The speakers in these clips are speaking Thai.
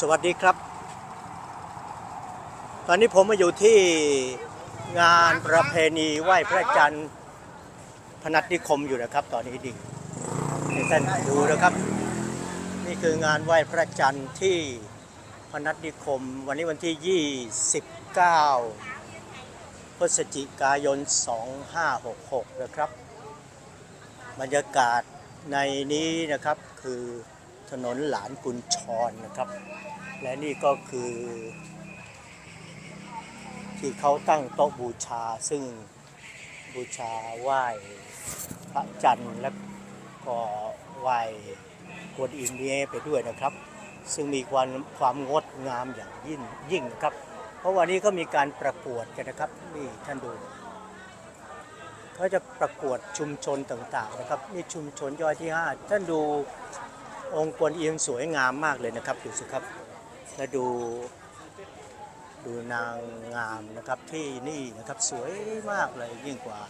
สวัสดีครับ ตอนนี้ผมมาอยู่ที่งานประเพณีไหว้พระจันทร์พนัสนิคมอยู่นะครับ ตอนนี้ดิให้ท่านดูนะครับ นี่คืองานไหว้พระจันทร์ที่พนัสนิคม วันนี้วันที่ 29 พฤศจิกายน 2566 นะครับ บรรยากาศในนี้นะครับคือ ถนนหลานกุญชรนะครับ และนี่ก็คือ ที่เขาตั้งโต๊ะบูชาซึ่งบูชาไหว้พระจันทร์และก็ไหว้กวนอิมเนียไปด้วยนะครับ ซึ่งมีความความงดงามอย่างยิ่งยิ่งนะครับ เพราะวันนี้ก็มีการประกวดกันนะครับนี่ท่านดูเขาจะประกวดชุมชนต่างๆนะครับนี่ชุมชนย่อยที่ 5 ท่านดู องค์กวนอิมสวยงามมากเลยนะครับดูสิครับและดูดูนางงามนะครับที่นี่นะครับสวยมากเลยยิ่งกว่า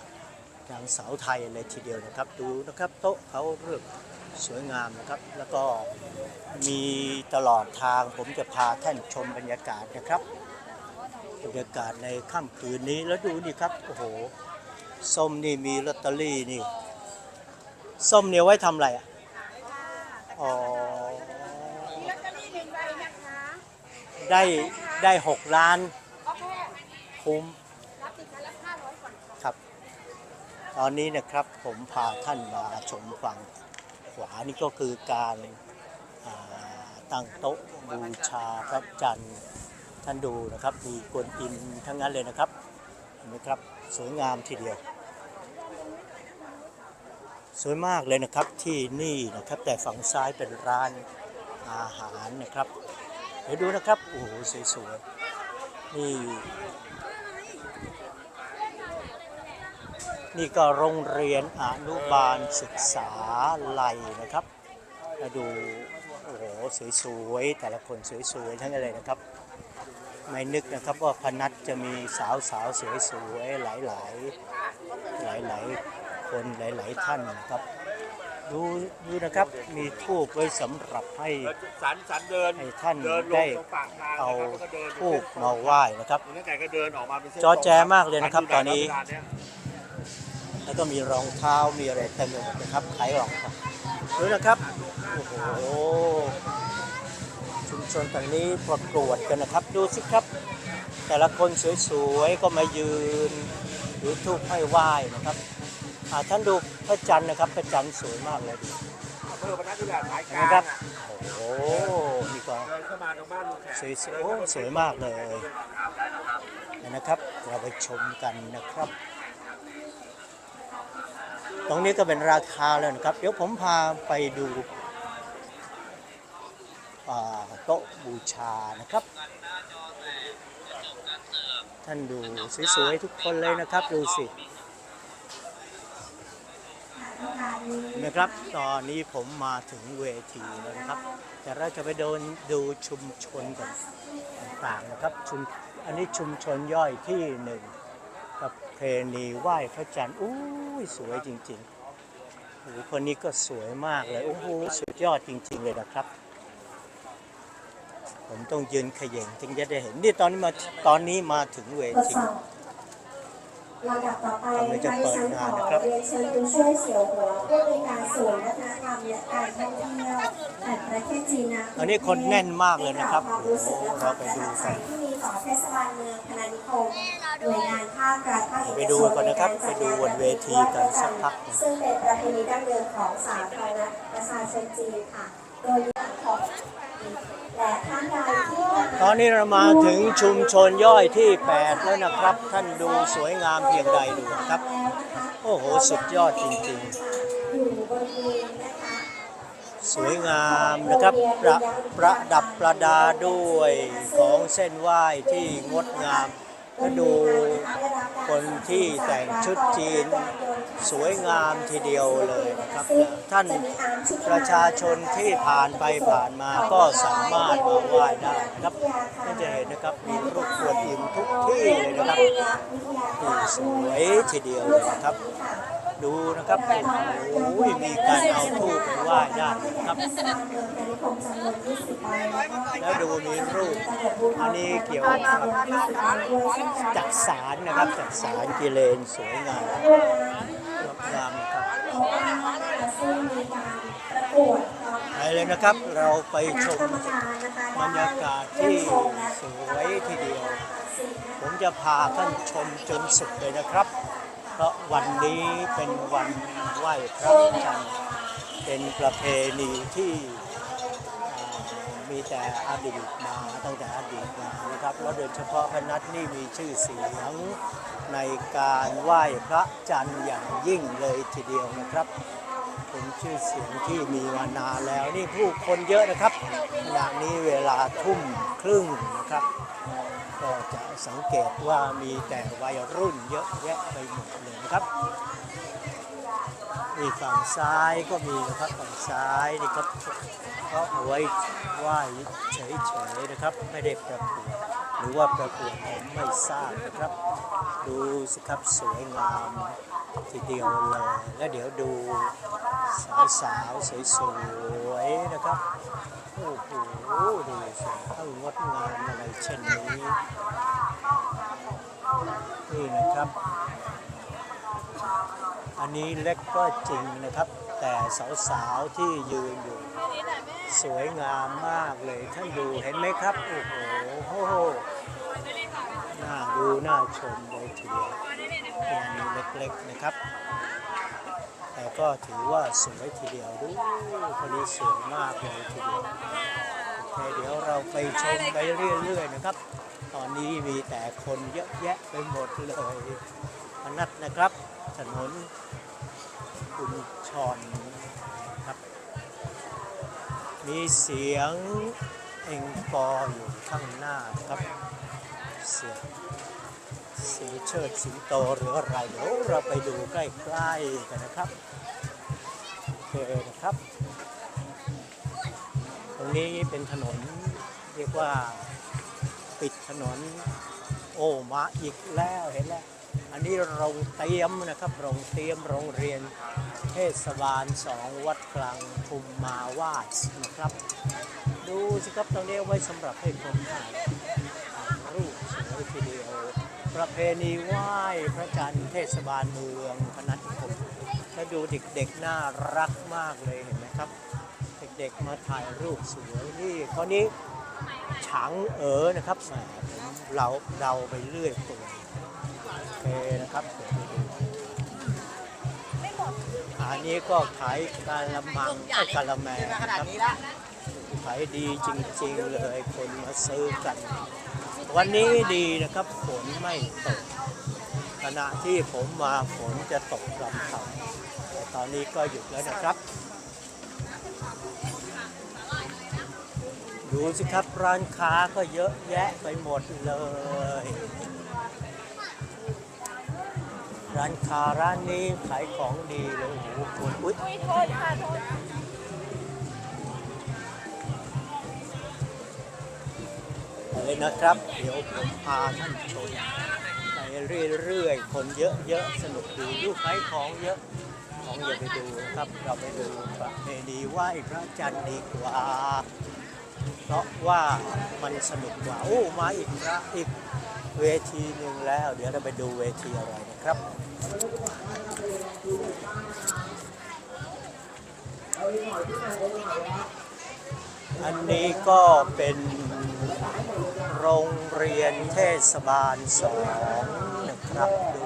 นางสาวไทยเลยทีเดียวนะครับ ดูนะครับโต๊ะเขาเลือกสวยงามนะครับ แล้วก็มีตลอดทางผมจะพาท่านชมบรรยากาศนะครับบรรยากาศในค่ำคืนนี้แล้วดูนี่ครับโอ้โหส้มนี่มีลอตเตอรี่นี่ส้มเนี่ยไว้ทำอะไรอะ อ๋อ มีลอตเตอรี่หนึ่งใบนะคะได้ได้หกล้านโอเคคุ้ม รับติดกันละห้าร้อยก่อนค่ะครับ ตอนนี้นะครับผมพาท่านมาชมฝั่งขวานี่ก็คือการอ่าตั้งโต๊ะบูชาพระจันทร์ท่านดูนะครับ มีกวนอินทั้งนั้นเลยนะครับเห็นไหมครับ สวยงามทีเดียว สวยมากเลยนะครับที่นี่นะครับแต่ฝั่งซ้ายเป็นร้านอาหารนะครับ เดี๋ยวดูนะครับ โอ้โหสวยๆนี่ นี่ก็โรงเรียนอนุบาลศึกษาไลนะครับมาดูโอ้โหสวยๆแต่ละคนสวยๆทั้งนั้นเลยนะครับ ไม่นึกนะครับว่าพนัทจะมีสาวสาวๆสวยๆหลายๆหลายๆ คนหลาย ๆ ท่านนะครับ ดูดูนะครับมีทูบไว้สำหรับให้สันสันเดินให้ท่านเดินลได้งตรงปากทางเอานะครับแล้วก็เดินทูบมาไหว้นะครับ นั่นไก่ก็เดินออกมาเป็นเส้นจอแจมากเลยนะครับยู่ไหตอนนี้เวลาเยแล้วก็มีรองเท้ามีอะไรเต็มไปหมดนะครับขายรองเท้าดูนะครับโอ้โหชุมชนตรงนี้ประกวดกันนะครับ ดูสิครับ แต่ละคนสวย ๆ ก็มายืนถือทูบให้ไหว้นะครับอ่า ท่านดูพระจันทร์นะครับพระจันทร์สวยมากเลยดูอำเภอพนัสนิคมสายกเห็นลาไหมครับงอะโอ้โหนี่ก็เดินเข้ามาตรงบ้านลุงแขก สวยๆโอ้สวยมากเลยนะครับ เราไปชมกันนะครับ ตรงนี้ก็เป็นราคาแล้วนะครับ เดี๋ยวผมพาไปดูอ่าโต๊ะบูชานะครับ ท่านดูสวยๆทุกคนเลยนะครับ ดูสิ นะครับ ตอนนี้ผมมาถึงเวทีแล้วนะครับ แต่เราจะไปโดนดูชุมชนกันต่างๆนะครับชุมอันนี้ชุมชนย่อยที่หนึ่งกับเพณีไหว้พระจันทร์อู้ยสวยจริงๆโอ้คนนี้ก็สวยมากเลยโอ้โหสุดยอดจริง ๆ เลยนะครับ ผมต้องยืนขย่งถึงจะได้เห็นนี่ตอนนี้มาตอนนี้มาถึงเวที ลำดับต่อไปกำลังจะเปิดงานนะครับเรียนเชิญคุณช่วยเสี่ยวหัวผู้ในวยการศูนย์วัฒนธรรมและการท่องเที่ยวแห่งประเทศจีนนะอันนี้คนแน่นมากเลยนะครับให้กล่าวความรู้สึกและคเราวามไปประดูทับใจกันที่มีต่อเทศบาลเมืองพนัสนิคมหน่วยงานภาครัฐภาคเอกชนไปดูก่อนนะครับไปดูบนเวทีกันสักพักหนึ่งซึ่งเป็นประเพณีดั้งเดิมของสาธารณรัฐประชาชนจีนค่ะ โดยมีของ ตอนนี้เรามาถึงชุมชนย่อยที่ 8 แล้วนะครับ ท่านดูสวยงามเพียงใดดูครับ โอ้โห สุดยอดจริงๆ สวยงามนะครับประประดับประดาด้วยของเส้นไหว้ที่งดงามก็ดูคนที่แต่งชุดจีน สวยงามทีเดียวเลยนะครับ ท่านประชาชนที่ผ่านไปผ่านมาก็สามารถมาไหว้ได้นะครับท่านจะเห็นนะครับมีรูปกวนอิมทุกที่เลยนะครับสวยทีเดียวเลยนะครับ ดูนะครับโอ้โหมีการเอาทูบไปไหว้ได้นะครับเทศบาลเมืองพนัสนิคมจำนวน20ใบแล้วดูมีรูปอันนี้เกี่ยวกับจักสารนะครับจักสารกิเลนสวยงามงดงามนะครับ ซึ่งมีการประก วดความไปเลยนะครับเราไปคณะชกมรรมการนะคะบรรยากาศที่สวยทีเดียว ผมจะพาท่านชมจนสุดเลยนะครับ เพราะวันนี้เป็นวันไหว้พระจันทร์เป็นประเพณีที่อ่ามีแต่อดีตมาตั้งแต่อดีตมานะครับแล้วโดยเฉพาะพนัทนี่มีชื่อเสียงในการไหว้พระจันทร์อย่างยิ่งเลยทีเดียวนะครับ เป็นชื่อเสียงที่มีมานานแล้วนี่ผู้คนเยอะนะครับขณะนี้เวลาทุ่มครึ่งนะครับ ก็จะสังเกตว่ามีแต่วัยรุ่นเยอะแยะไปหมดเลยนะครับนี่ฝั่งซ้ายก็มีนะครับฝั่งซ้ายนี่ครับก็เอาไว้ไหว้เฉยๆนะครับ ไม่ได้ประกวดหรือว่าประกวดผมไม่ทราบนะครับ ดูสิครับสวยงาม ทีเดียวเลย แล้วเดี๋ยวดูสาวๆสวยๆนะครับ โอ้โหดูสิทั้งงดงามอะไรเช่นนี้ นี่นะครับ อันนี้เล็กก็จริงนะครับ แต่สาวๆที่ยืนอยู่ สวยงามมากเลยท่านดูเห็นไหมครับ โอ้โหหน่าดูน่าชมเลยทีเดียว เล็กๆนะครับ แต่ก็ถือว่าสวยทีเดียวดูคนนี้สวยมากเลยทีเดียวโอเคเดี๋ยวเราไปชมไปเรื่อยๆนะครับ ตอนนี้มีแต่คนเยอะแยะไปหมดเลยพนัดนะครับ ถนนคุณชอนครับ มีเสียงเอ็งกออยู่ข้างหน้าครับเสียง สีเชิดสิงโตหรืออะไรเดี๋ยวเราไปดูใกล้ๆกันนะครับโอเคนะครับ ตรงนี้เป็นถนนเรียกว่าปิดถนนโอ้มาอีกแล้วเห็นแล้วอันนี้โรงเตรียมนะครับโรงเตรียมโรงเรียนเทศบาลสองวัดกลางภูมมาวาดนะครับ ดูสิครับตรงนี้ไว้สำหรับให้คนถ่ายถ่ายรูปสวยทีเดียว ประเพณีไหว้พระจันทร์เทศบาลเมืองพนัสนิคมแล้วดูเด็กๆน่ารักมากเลยเห็นไหมครับ เด็กๆมาถ่ายรูปสวยนี่คนนี้ฉางเอ๋อนะครับแหมเราเดาไปเรื่อยตัวโอเคนะครับอันนี้ก็ขายกาละมังกาละแมนะครับขายดีจริงๆเลยคนมาซื้อกัน วันนี้ดีนะครับฝนไม่ตก ขณะที่ผมมาฝนจะตกลำพังแต่ตอนนี้ก็หยุดแล้วนะครับ ดูสิครับร้านค้าก็เยอะแยะไปหมดเลย ร้านค้าร้านนี้ขายของดีเลยโอ้โหคุณอุ๊ยอุ้ยโทษค่ะโทษ เลยนะครับ เดี๋ยวผมพาท่านชมไปเรื่อยๆ คนเยอะๆ สนุกดีลูกขายของเยอะ ของอย่าไปดูครับ เราไปดูประเพณีไหว้พระจันทร์ดีกว่า เพราะว่ามันสนุกกว่า โอ้มาอีกละอีกเวทีหนึ่งแล้ว เดี๋ยวเราไปดูเวทีอะไรนะครับอันนี้ก็เป็น โรงเรียนเทศบาลสองนะครับดู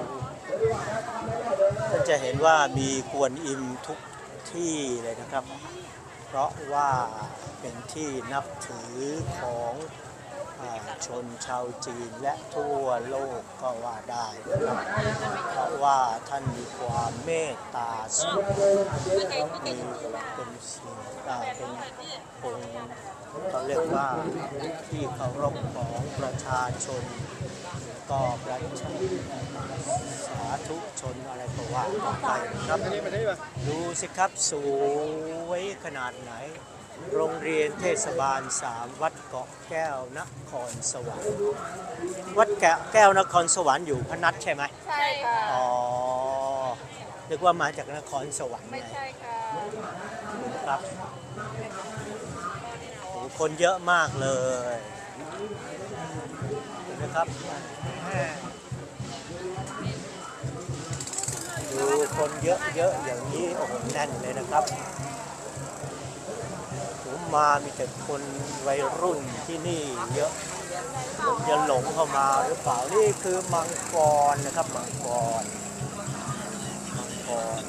จะเห็นว่ามีกวนอิมทุกที่เลยนะครับ เพราะว่าเป็นที่นับถือของอชนชาวจีนและทั่วโลกก็ว่าได้ เพราะว่าท่านมีความเมตตาสูงมีเป็นสิ่งอ่าเป็นองค์ เขาเรียกว่าที่เคารพของประชาชนก็ประชาสาธุชนอะไรก็ว่าไปครับดูสิครับสวยขนาดไหน โรงเรียนเทศบาลสามวัดเกาะแก้วนครสวรรค์ วัดแก้วแก้วนครสวรรค์อยู่พนัสใช่ไหมใช่ค่ะอ๋อนึกว่ามาจากนครสวรรค์ไม่ใช่ค่ะครับ คนเยอะมากเลยเห็นะครับดูคนเยอะๆอย่างนี้โอ้โหแน่นเลยนะครับผมมามีแต่คนวัยรุ่นที่นี่เยอะผมจะหลงเข้ามาหรือเปล่านี่คือมังกรนะครับมังกรมังกร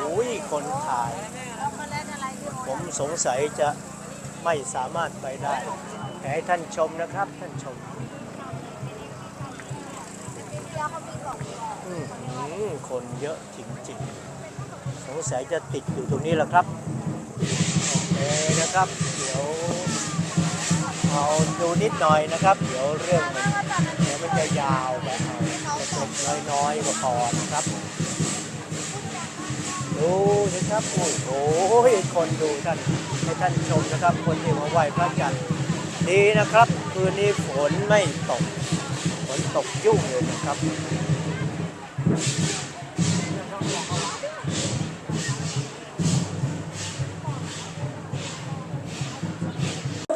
โอ้ยคนถ่าย ผมสงสัยจะ ไม่สามารถไปได้แต่ให้ท่านชมนะครับ ท่านชมอื้อหือคนเยอะจริงๆสงสัยจะติดอยู่ตรงนี้แหละครับโอเคนะครับ เดี๋ยวเอาดูนิดหน่อยนะครับ เดี๋ยวเรื่องมันเดี๋ยวมันจะยาวไปเอาเล็กๆน้อยๆก็พอนะครับดูนะครับโอ้โหคนดูท่าน ให้ท่านชมนะครับ คนที่มาไหว้พระจันทร์ดีนะครับ คืนนี้ฝนไม่ตก ฝนตกยุ่งเลยนะครับ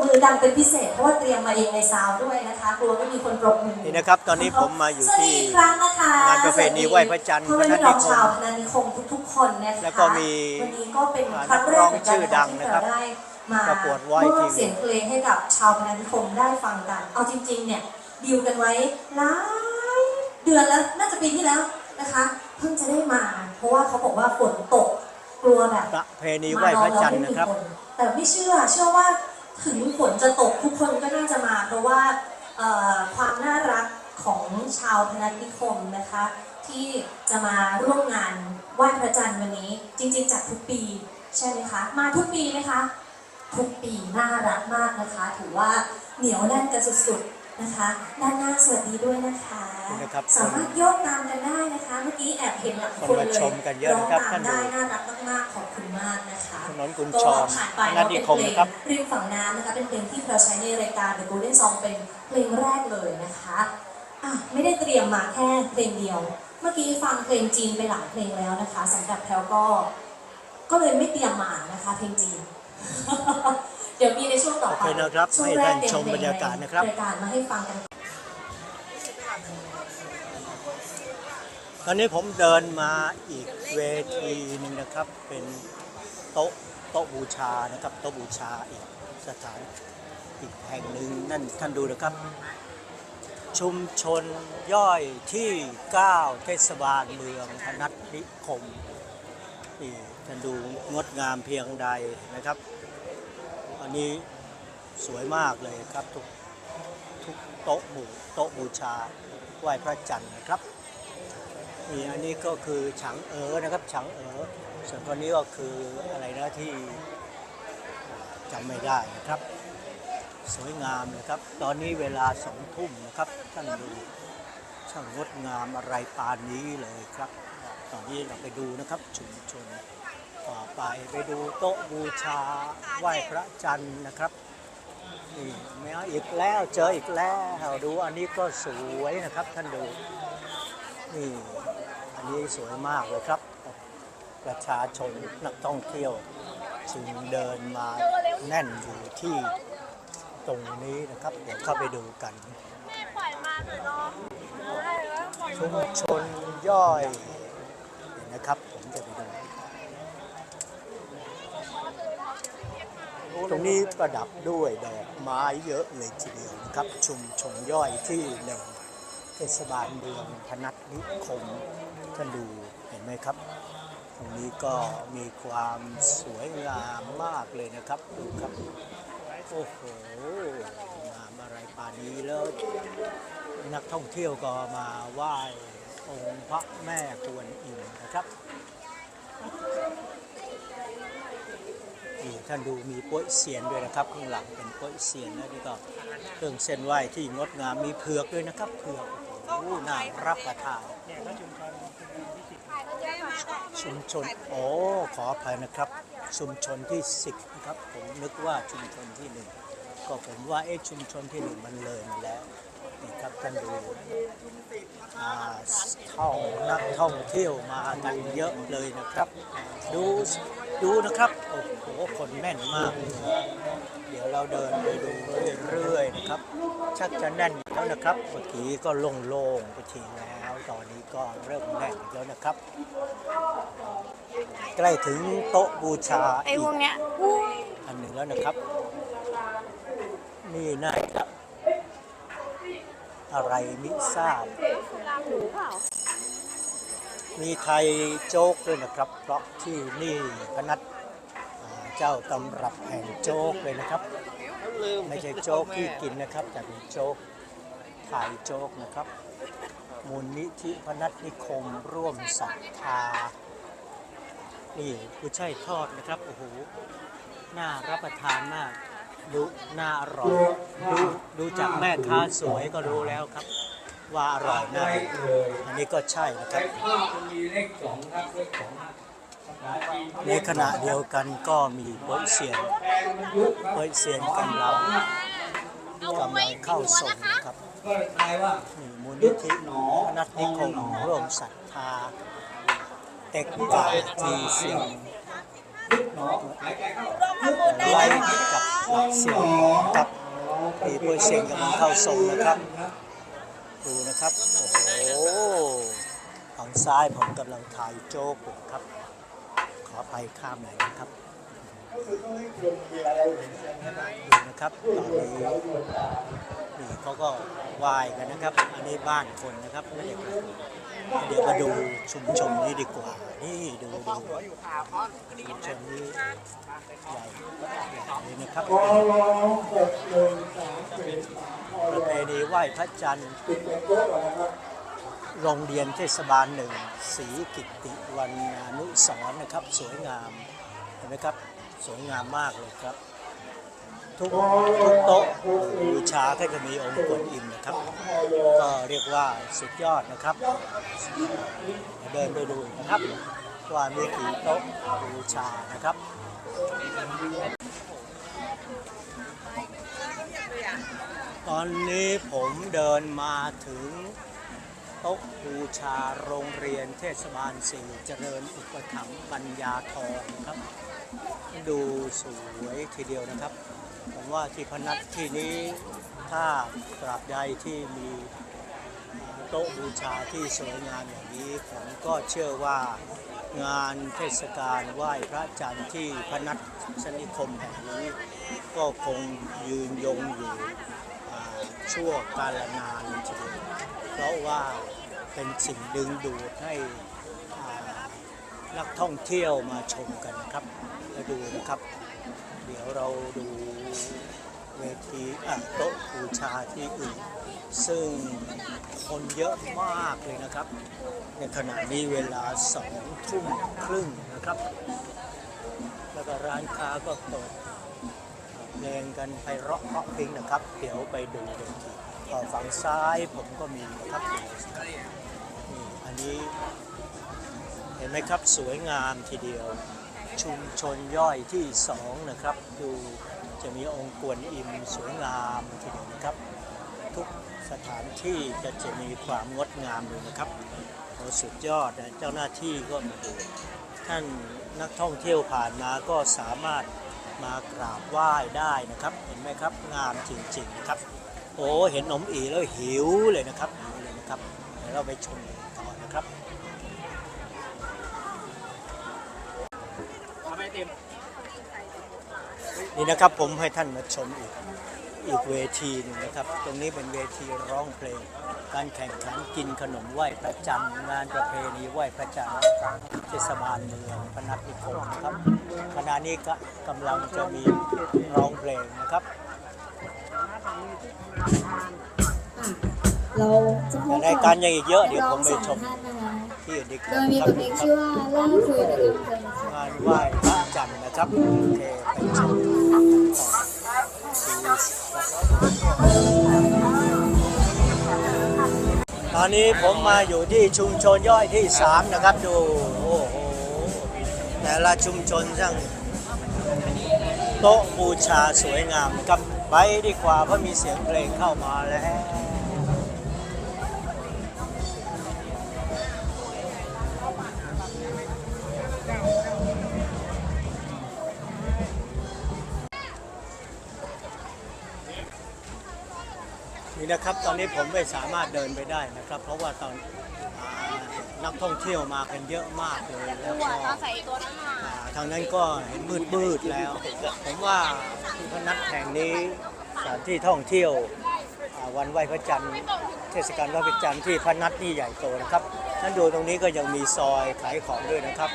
มือดังเป็นพิเศษเพราะว่าเตรียมมาเองในซาวด์ด้วยนะคะกลัวไม่มีคนปรบมือนี่นะครับ ตอนนี้ผมมาอยู่ที่สวัสดีอีกครั้งนะคะงานประเพณีไหว้พระจันทร์พ่อแม่พี่น้องพนัสนิคมชาวพนัสนิคมทุกๆ คนนะคะแล้วก็มีวันนี้ก็เป็นครั้งแรกเหมือนกันนักร้องชื่อดังนะครับที่เราได้มาประกวด Voice มอบ TV เสียงเพลงให้กับชาวพนัสนิคมได้ฟังกัน เอาจริง ๆ เนี่ยดีลกันไว้หลายเดือนแล้วน่าจะปีที่แล้วนะคะ เพิ่งจะได้มา เพราะว่าเขาบอกว่าฝนตกกลัวแบบประเพณีไหว้พระจันทร์นะครับ แต่ไม่เชื่อเชื่อว่าถึงฝนจะตกทุกคนก็น่าจะมา เพราะว่าเอ่อความน่ารักของชาวพนัสนิคมนะคะ ที่จะมาร่วมงานไหว้พระจันทร์วันนี้จริงๆจัดทุกปีใช่ไหมคะ มาทุกปีไหมคะ ทุกปีน่ารักมากนะคะ ถือว่าเหนียวแน่นกันสุดๆนะคะ ด้านหน้าสวัสดีด้วยนะคะขอบคุณนะครับสามารถโยกตามกันได้นะคะ เมื่อกี้แอบเห็นหลายคคนนมาเลยชมกันเยอะนะครับร้องตามท่านดู ได้น่ารักมากๆขอบคุณมากนะคะ ถนนกุญก็ชรผ่านไปนัแล้วนเป็นินคเพมลงนะครับ ริมฝั่งน้ำนะคะเป็นเพลงที่เราใช้ในรายการ The Golden Song เป็นเพลงแรกเลยนะคะอะไม่ได้เตรียมมาแค่เพลงเดียว เมื่อกี้ฟังเพลงจีนไปหลายเพลงแล้วนะคะสำหรับแพลวก็ ก็เลยไม่เตรียมมานะคะ เพลงจีน เดี๋ยวมีในช่วงต่อไปโอเคนะครับช่วงให้แรท่ากนเด่นชมบรรยากาศนะครับรายการมาให้ฟังกัน ตอนนี้ผมเดินมาอีกเวทีหนึ่งนะครับ เป็นโต๊ะโต๊ะบูชานะครับโต๊ะบูชาอีกสถานอีกแห่งหนึ่งนั่นท่านดูนะครับ ชุมชนย่อยที่ 9 เทศบาลเมืองพนัสนิคมนี่ท่านดูงดงามเพียงใดนะครับ อันนี้สวยมากเลยครับ ทุกทุกโต๊ะบูโต๊ะบูชาไหว้พระจันทร์นะครับนี่อันนี้ก็คือฉางเอ๋อนะครับฉางเอ๋อส่วนคนนี้ก็คืออะไรนะที่จำไม่ได้นะครับ สวยงามนะครับ ตอนนี้เวลาสองทุ่มนะครับท่านดูช่างงดงามอะไรปานนี้เลยครับ ตอนนี้เราไปดูนะครับชุมชนต่อไปไปดูโต๊ะบูชาไหว้พระจันทร์นะครับนี่ไม่อาอีกแล้วเจออีกแล้วดูอันนี้ก็สวยนะครับท่านดูนี่อันนี้สวยมากเลยครับ ประชาชนนักท่องเที่ยวจึงเดินมาแน่นอยู่ที่ ตรงนี้นะครับเดี๋ยวเข้าไปดูกันปล่อยมาเถอะน้องชุมชนย่อยเดี๋ยวนะครับ ผมจะไปดู ตรงนี้ประดับด้วยดอกไม้เยอะเลยทีเดียวนะครับ ชุมชนย่อยที่หนึ่งเทศบาลเมืองพนัสนิคมท่านดูเห็นไหมครับ ตรงนี้ก็มีความสวยงามมากเลยนะครับดูครับ โอ้โหงามอะไรป่านนี้แล้ว นักท่องเที่ยวก็มาไหว้องค์พระแม่กวนอิมนะครับนี่ท่านดูมีโป๊ยเซียนด้วยนะครับ ข้างหลังเป็นโป๊ยเซียนแล้วนี่ก็เครื่องเส้นไหว้ที่งดงามมีเผือกด้วยนะครับเผือกโอ้โหน่ารับประทานชุมชนโอ้ขออภัยนะครับ ชุมชนที่สิบนะครับผมนึกว่าชุมชนที่หนึ่งก็ผมว่าเอ๊ะชุมชนที่หนึ่งมันเลยมาแล้วนี่ครับท่านดูท่องนักท่องเที่ยวมากันเยอะเลยนะครับ ดูดูนะครับโอ้โหคนแน่นมาก เดี๋ยวเราเดินไปดูเรื่อยๆนะครับชักจะแน่นแล้วนะครับเมื่อกี้ก็โล่งๆไปทีแล้ว ตอนนี้ก็เริ่มแน่นแล้วนะครับ ใกล้ถึงโต๊ะบูชาไอ้อีพวกกเนี้ยอันหนึ่งแล้วนะครับ นี่น่าจะอะไรมิทราบลาหูเปล่ามีไทยโจ๊กด้วยนะครับ เพราะที่นี่พนัดอ่าเจ้าตำรับแห่งโจ๊กเลยนะครับ ไม่ใช่โจ๊กที่กินนะครับ แต่เป็นโจ๊กไทยโจ๊กนะครับ มูลนิธิพนัสนิคมร่วมศรัทธา นี่ผู้ช่ายทอดนะครับโอ้โหน่ารับประทานมากดูน่าอร่อยดูดูจากแม่ค้าสวยก็รู้แล้วครับ ว่าอร่อยน่าอันนี้ก็ใช่นะครับ ภาพมันมีเลขสองครับเลขสองภาษาจีนในขณะเดียวกันก็มีโป๊ยเซียนแปลงมันยุบครับ โป๊ยเซียนกำลังกำลังเข้าส่งครับก็ทายว่านี่มูลนิธิพนัสนิคมร่วมศรัทธา เต็กกาทีเสียงไล่กับหลักเสียงกับปีโป๊ยเซียงกำลังเข้าส่งนะครับ ดูนะครับ โอ้โหฝั่งซ้ายผมกำลังถ่ายโจ๊กครับ ขออภัยข้ามหน่อยนะครับ นะครับตอนนี้นี่เขาก็ไหวายกันนะครับ อันนี้บ้านคนนะครับไม่ได้คนเดี๋ยวมาดูชุมชนนี้ดีกว่า นี่ดูดูชุมชนนี้ใหญ่เลยนะครับประเพณีไหว้พระจันทร์โรงเรียนเทศบาลหนึ่งศรีกิติวันนานุสรนะครับ สวยงามเห็นไหมครับ สวยงามมากเลยครับ ทุกทุกโต๊ะบูชาก็จะมีองค์กวนอิมนะครับ ก็เรียกว่าสุดยอดนะครับ เดินไปดูนะครับ ว่ามีกี่โต๊ะบูชานะครับตอนนี้ผมเดินมาถึงโต๊ะบูชาโรงเรียนเทศบาลสี่เจริญอุปถัมภ์ปัญญาทองครับ ดูสวยทีเดียวนะครับ ผมว่าที่พนัสที่นี้ถ้าตราบใดที่มีโต๊ะบูชาที่สวยงามอย่างนี้ ผมก็เชื่อว่างานเทศกาลไหว้พระจันทร์ที่พนัสสนิคมแห่งนี้ ก็คงยืนยงอยู่ชั่วกาลนานทีเดียวเพราะว่าเป็นสิ่งดึงดูดให้ นักท่องเที่ยวมาชมกันนะครับมาดูนะครับ เดี๋ยวเราดูเวทีอะโต๊ะบูชาที่อื่น ซึ่งคนเยอะมากเลยนะครับ ในขณะนี้เวลาสองทุ่มครึ่งนะครับ แล้วก็ร้านค้าก็เปิดเพลงกันไปเราะเพราะพิ้งนะครับ เดี๋ยวไปดูเวที่ฝั่งซ้ายผมก็มีนะครับดูสิครับนี่อันนี้ เห็นไหมครับสวยงามทีเดียว ชุมชนย่อยที่สองนะครับ ดูจะมีองค์กวนอิมสวยงามทีเดียวนะครับ ทุกสถานที่จะจะมีความงดงามเลยนะครับโอสุดยอดนะเจ้าหน้าที่ก็มาดูท่านนักท่องเที่ยวผ่านมาก็สามารถมากราบไหว้ได้นะครับ เห็นไหมครับงามจริงๆนะครับ โอ้เห็นนมอีแล้วหิวเลยนะครับหิวเลยนะครับเดี๋ยวเราไปชมกันต่อนะครับ นี่นะครับผมให้ท่านมาชมอีกอีกเวทีหนึงนะครับ ตรงนี้เป็นเวทีร้องเพลง การแข่งขันกินขนมไหว้พระจันทร์งานประเพณีไหว้พระจันทร์เทศบาลเมืองพนัสนิคมนะครับขณะนี้ก็กำลังจะมีร้องเพลงนะครับ เราจะพบรายการยังอีกเยอะเดี๋ยวผมไปน้องชสองมท่านนะคะที่อื่นดีกโดว่ายมีครับบทเพลงชื่อว่าล่าคุยในกำเพลิงค่ะงานไหว้พระจันทร์นะครับโอเคไปชม ตอนนี้ผมมาอยู่ที่ชุมชนย่อยที่ 3 นะครับดู โอ้โห แต่ละชุมชนช่างโต๊ะบูชาสวยงามครับไปดีกว่าเพราะมีเสียงเพลงเข้ามาแล้ว นี่นะครับ ตอนนี้ผมไม่สามารถเดินไปได้นะครับ เพราะว่าตอนอานักท่องเที่ยวมากันเยอะมากเลยแล้วก็ตาใส่ตัวนั้นมาอ่าทางนั้นก็เห็นมืดมืดๆแล้ว ผมว่าที่พนัสแห่งนี้สถานที่ท่องเที่ยวอ่าวันไหว้พระจันทร์เทศกาลไหว้พระจันทร์ที่พนัสนี่ใหญ่โตนะครับนั่นดูตรงนี้ก็ยังมีซอยขายของด้วยนะครับ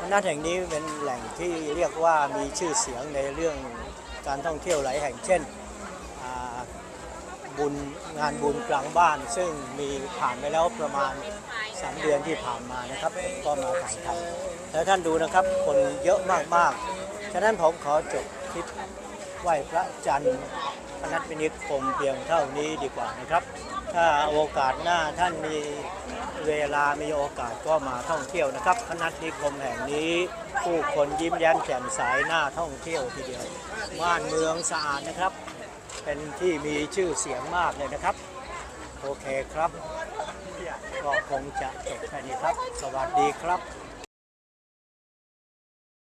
พนัสแห่งนี้เป็นแหล่งที่เรียกว่ามีชื่อเสียงในเรื่องการท่องเที่ยวหลายแห่งเช่นอ่า บุญงานบุญกลางบ้าน ซึ่งมีผ่านไปแล้วประมาณสามเดือนที่ผ่านมานะครับผมก็มาถ่ายทำแล้วท่านดูนะครับคนเยอะมากๆ ฉะนั้นผมขอจบคลิปไหว้พระจันทร์พนัสมินิจคมเพียงเท่านี้ดีกว่านะครับ ถ้าโอกาสหน้าท่านมีเวลามีโอกาสก็มาท่องเที่ยวนะครับพนัสนิคมแห่งนี้ผู้คนยิ้มแย้มแจ่มใสหน้าท่องเที่ยวทีเดียวบ้านเมืองสะอาดนะครับ เป็นที่มีชื่อเสียงมากเลยนะครับ โอเคครับ ก็คงจะจบแค่นี้ครับ สวัสดีครับ